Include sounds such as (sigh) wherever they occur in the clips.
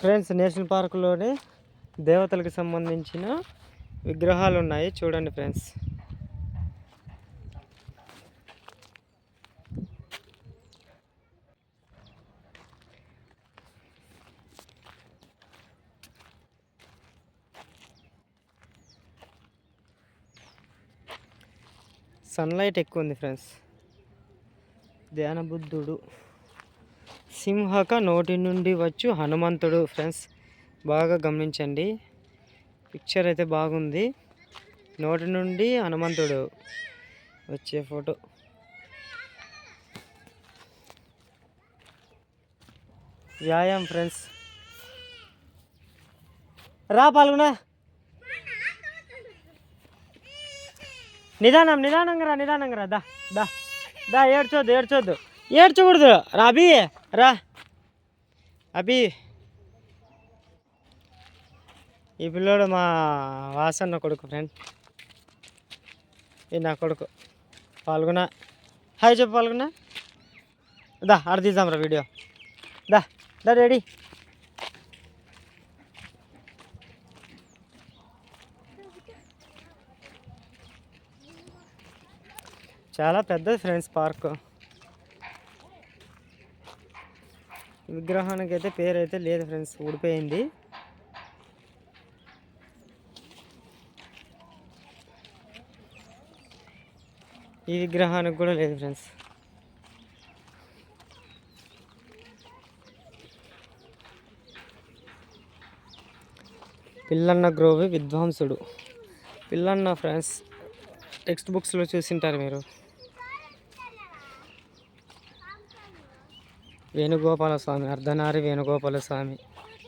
Friends national పార్కులోనే దేవతలకు సంబంధించిన విగ్రహాలు ఉన్నాయి చూడండి ఫ్రెండ్స్. సన్లైట్ ఎక్కువ ఉంది ఫ్రెండ్స్. ధ్యాన బుద్ధుడు సింహక నోటి నుండి వచ్చు హనుమంతుడు. ఫ్రెండ్స్ బాగా గమనించండి. పిక్చర్ అయితే బాగుంది. నోటి నుండి హనుమంతుడు వచ్చే ఫోటో. వ్యాయామం ఫ్రెండ్స్. రా పాల్గొనా. నిదానం నిదానంగా రా నిదానంగా రా. దా దా. దా ఏడ్చోద్దు ఏడ్చోద్దు. ఏడ్చకూడదు. రా అభి రా. అభి. ఈ పిల్లోడు మా వాసన్న కొడుకు ఫ్రెండ్ ఈ నా కొడుకు. పాల్గొన. హాయ్ చెప్పు పాల్గొన. దా ఆడ తీద్దాం రా వీడియో. దా దా రెడీ. చాలా పెద్దది ఫ్రెండ్స్ పార్క్ విగ్రహానికి అయితే పేరు అయితే లేదు ఫ్రెండ్స్ ఊడిపోయింది. ఈ విగ్రహానికి కూడా లేదు ఫ్రెండ్స్. పిల్లన్న గ్రోవి విద్వాంసుడు పిల్లన్న ఫ్రెండ్స్ టెక్స్ట్ బుక్స్లో చూసింటారు మీరు. వేణుగోపాల స్వామి అర్ధనారి వేణుగోపాల స్వామి.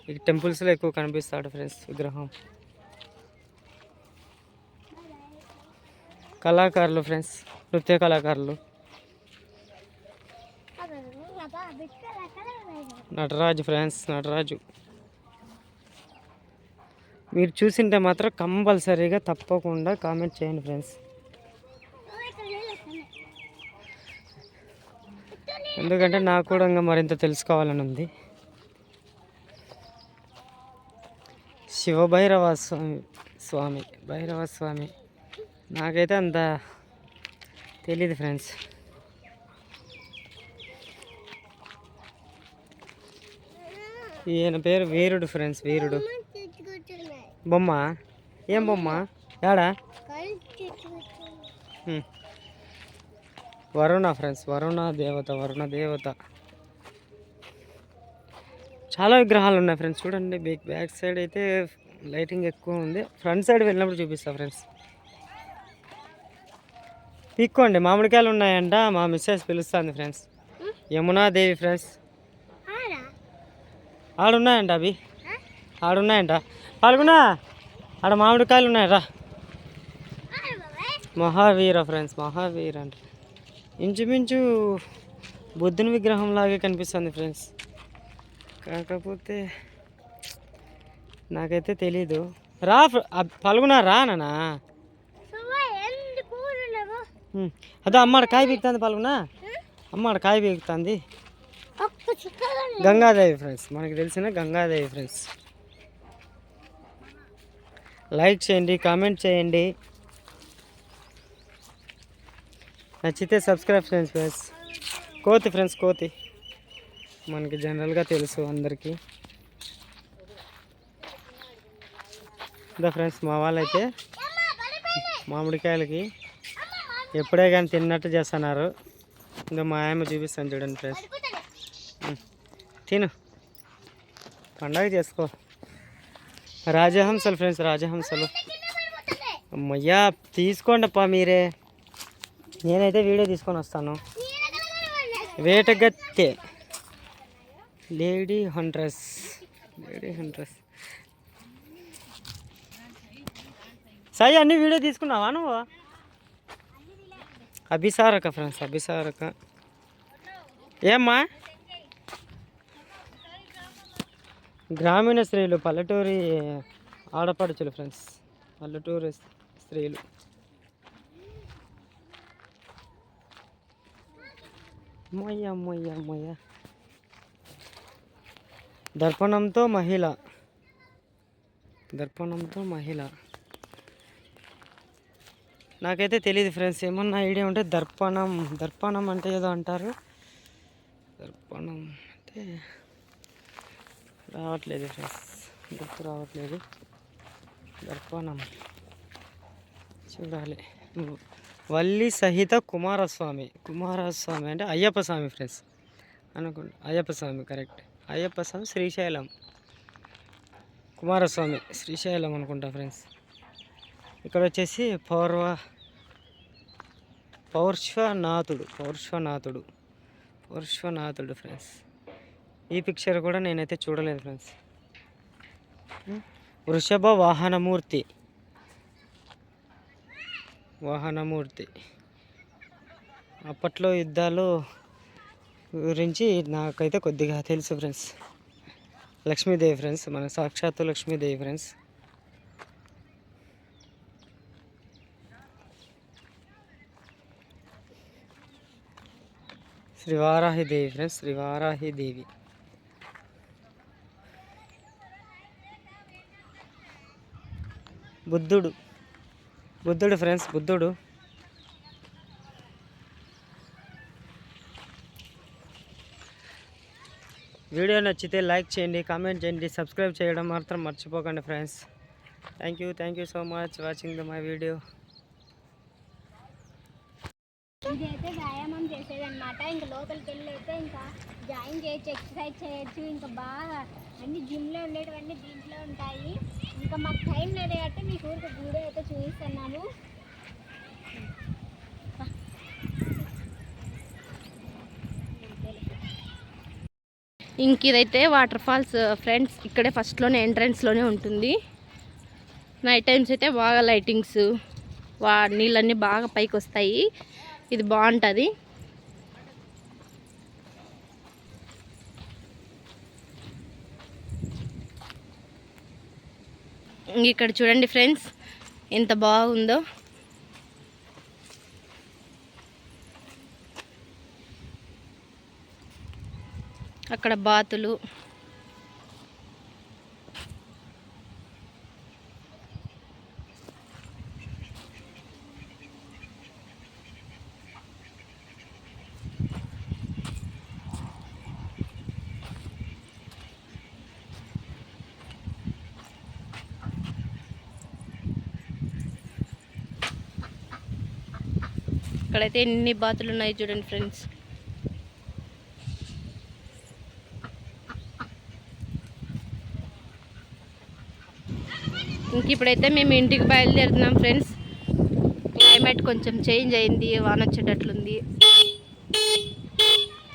ఈ టెంపుల్స్లో ఎక్కువ కనిపిస్తాడు ఫ్రెండ్స్ విగ్రహం. కళాకారులు ఫ్రెండ్స్ నృత్య కళాకారులు. నటరాజు ఫ్రెండ్స్ నటరాజు. మీరు చూసింటే మాత్రం కంపల్సరీగా తప్పకుండా కామెంట్ చేయండి ఫ్రెండ్స్. ఎందుకంటే నాకు కూడా ఇంకా మరింత తెలుసుకోవాలని ఉంది. శివభైరవ స్వామి స్వామి భైరవ స్వామి. నాకైతే అంత తెలీదు ఫ్రెండ్స్. ఈయన పేరు వీరుడు ఫ్రెండ్స్ వీరుడు. బొమ్మ? ఏం బొమ్మ? హ్మ్. వరుణ ఫ్రెండ్స్ వరుణ దేవత వరుణ దేవత. చాలా విగ్రహాలు ఉన్నాయి ఫ్రెండ్స్ చూడండి. బ్యాక్ బ్యాక్ సైడ్ అయితే లైటింగ్ ఎక్కువ ఉంది. ఫ్రంట్ సైడ్ వెళ్ళినప్పుడు చూపిస్తా ఫ్రెండ్స్. పీక్కోండి మామిడికాయలు ఉన్నాయంట. మా మిస్సెస్ పిలుస్తుంది ఫ్రెండ్స్. యమునాదేవి ఫ్రెండ్స్. ఆడున్నాయంట అవి ఆడున్నాయంట పాల్గొనా? ఆడ మామిడికాయలు ఉన్నాయరా మహావీర ఫ్రెండ్స్ మహావీర అంట. ఇంచుమించు బుద్ధుని విగ్రహం లాగే కనిపిస్తుంది ఫ్రెండ్స్. కాకపోతే నాకైతే తెలీదు. రా పాల్గొనా రా నానా అదే అమ్మాడ కాయ బీగుతుంది పాల్గొనా? అమ్మాడ కాయ బీగుతుంది గంగాదేవి ఫ్రెండ్స్. మనకి తెలిసిన గంగాదేవి ఫ్రెండ్స్. లైక్ చేయండి కామెంట్ చేయండి. నచ్చితే సబ్స్క్రైబ్ ఫ్రెండ్స్ ఫ్రెండ్స్ కోతి ఫ్రెండ్స్ కోతి. మనకి జనరల్గా తెలుసు అందరికీ. ఇంకా ఫ్రెండ్స్ మా వాళ్ళైతే మామిడికాయలకి ఎప్పుడే కానీ తిన్నట్టు చేస్తున్నారు. ఇంకా మా ఆయమ్మ చూపిస్తాను చూడండి ఫ్రెండ్స్ తిను. పండగ చేసుకో. రాజహంసలు ఫ్రెండ్స్ రాజహంసలు. అమ్మయ్యా తీసుకోండి అప్ప మీరే. నేనైతే వీడియో తీసుకొని వస్తాను. వేటగత్తె. Lady huntress. Lady huntress. Sai అన్ని వీడియో తీసుకున్నావా నువ్వు? అభిసారక ఫ్రెండ్స్ అభిసారక. ఏమ్మా? గ్రామీణ స్త్రీలు పల్లెటూరి ఆడపడుచులు ఫ్రెండ్స్. పల్లెటూరి స్త్రీలు. అమ్మయ్య అమ్మయ్య అమ్మయ్య దర్పణంతో మహిళ. దర్పణంతో మహిళ. నాకైతే తెలియదు ఫ్రెండ్స్ ఏమన్నా ఐడియా ఉంటే దర్పణం దర్పణం అంటే ఏదో అంటారు. దర్పణం అంటే రావట్లేదు ఫ్రెండ్స్ గుర్తు రావట్లేదు. దర్పణం. చూడాలి. వల్లి సహిత కుమారస్వామి. కుమారస్వామి అంటే అయ్యప్ప స్వామి ఫ్రెండ్స్ అనుకుంటా. అయ్యప్ప స్వామి కరెక్ట్ అయ్యప్ప స్వామి శ్రీశైలం. కుమారస్వామి శ్రీశైలం అనుకుంటా ఫ్రెండ్స్ ఇక్కడ వచ్చేసి పౌర్వ పౌర్ష్వనాథుడు పౌర్ష్వనాథుడు పౌర్ష్వనాథుడు ఫ్రెండ్స్ ఈ పిక్చర్ కూడా నేనైతే చూడలేదు ఫ్రెండ్స్ వృషభ వాహనమూర్తి. వాహనమూర్తి. అప్పట్లో యుద్ధాలు గురించి నాకైతే కొద్దిగా తెలుసు ఫ్రెండ్స్. లక్ష్మీదేవి ఫ్రెండ్స్ మన సాక్షాత్తు లక్ష్మీదేవి ఫ్రెండ్స్. శ్రీ వారాహిదేవి ఫ్రెండ్స్ శ్రీ వారాహిదేవి బుద్ధుడు. బుద్ధుడు ఫ్రెండ్స్ బుద్ధుడు. వీడియో నచ్చితే లైక్ చేయండి కామెంట్ చేయండి సబ్స్క్రైబ్ చేయడం మాత్రం మర్చిపోకండి friends. Thank you thank you so much watching the my video ఇదైతే వ్యాయామం చేసేదన్నమాట. ఇంకా లోపలికి వెళ్ళి అయితే ఇంకా జాయిన్ చేయొచ్చు ఎక్సర్సైజ్ చేయొచ్చు. ఇంకా బాగా అన్ని జిమ్లో ఉండేటివన్నీ దీంట్లో ఉంటాయి. ఇంకా మాకు టైం లేదు కాబట్టి మీకు ఊరికి వీడియో చూపిస్తున్నాము ఇంక ఇదైతే వాటర్ ఫాల్స్ ఫ్రెండ్స్ ఇక్కడే ఫస్ట్లోనే ఎంట్రన్స్లోనే ఉంటుంది. నైట్ టైమ్స్ అయితే బాగా లైటింగ్స్ వా నీళ్ళన్నీ బాగా పైకి వస్తాయి. ఇది బాగుంటుంది. ఇక్కడ చూడండి ఫ్రెండ్స్ ఎంత బాగుందో. అక్కడ బాతులు. ఇక్కడైతే ఎన్ని బాతులు ఉన్నాయి చూడండి ఫ్రెండ్స్. ఇంక ఇప్పుడైతే మేము ఇంటికి బయలుదేరుతున్నాం ఫ్రెండ్స్. క్లైమేట్ కొంచెం చేంజ్ అయింది వాన వచ్చేటట్లుంది.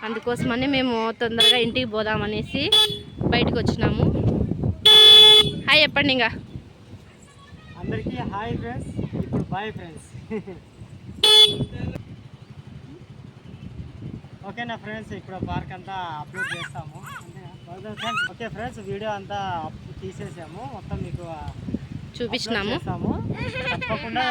అందుకోసమని మేము తొందరగా ఇంటికి పోదామనేసి బయటకు వచ్చినాము. హాయ్ చెప్పండి ఇంకా. అందరికీ హాయ్ ఫ్రెండ్స్. ఇప్పుడు బాయ్ ఫ్రెండ్స్. (laughs) ఓకేనా ఫ్రెండ్స్ ఇప్పుడు పార్క్ అంతా అప్లోడ్ చేస్తాము. ఫ్రెండ్స్ ఓకే ఫ్రెండ్స్ వీడియో అంతా తీసేసాము. మొత్తం మీకు చూపించినాము చేస్తాము. తప్పకుండా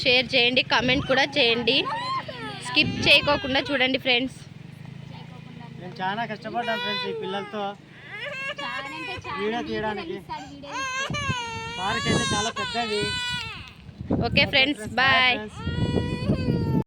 షేర్ చేయండి కామెంట్ కూడా చేయండి. స్కిప్ చేయకోకుండా చూడండి ఫ్రెండ్స్. నేను చాలా కష్టపడ్డాను ఫ్రెండ్స్ ఈ పిల్లలతో. వీడియో తీయడానికి. పార్క్ అయితే చాలా పెద్దది. Okay friends bye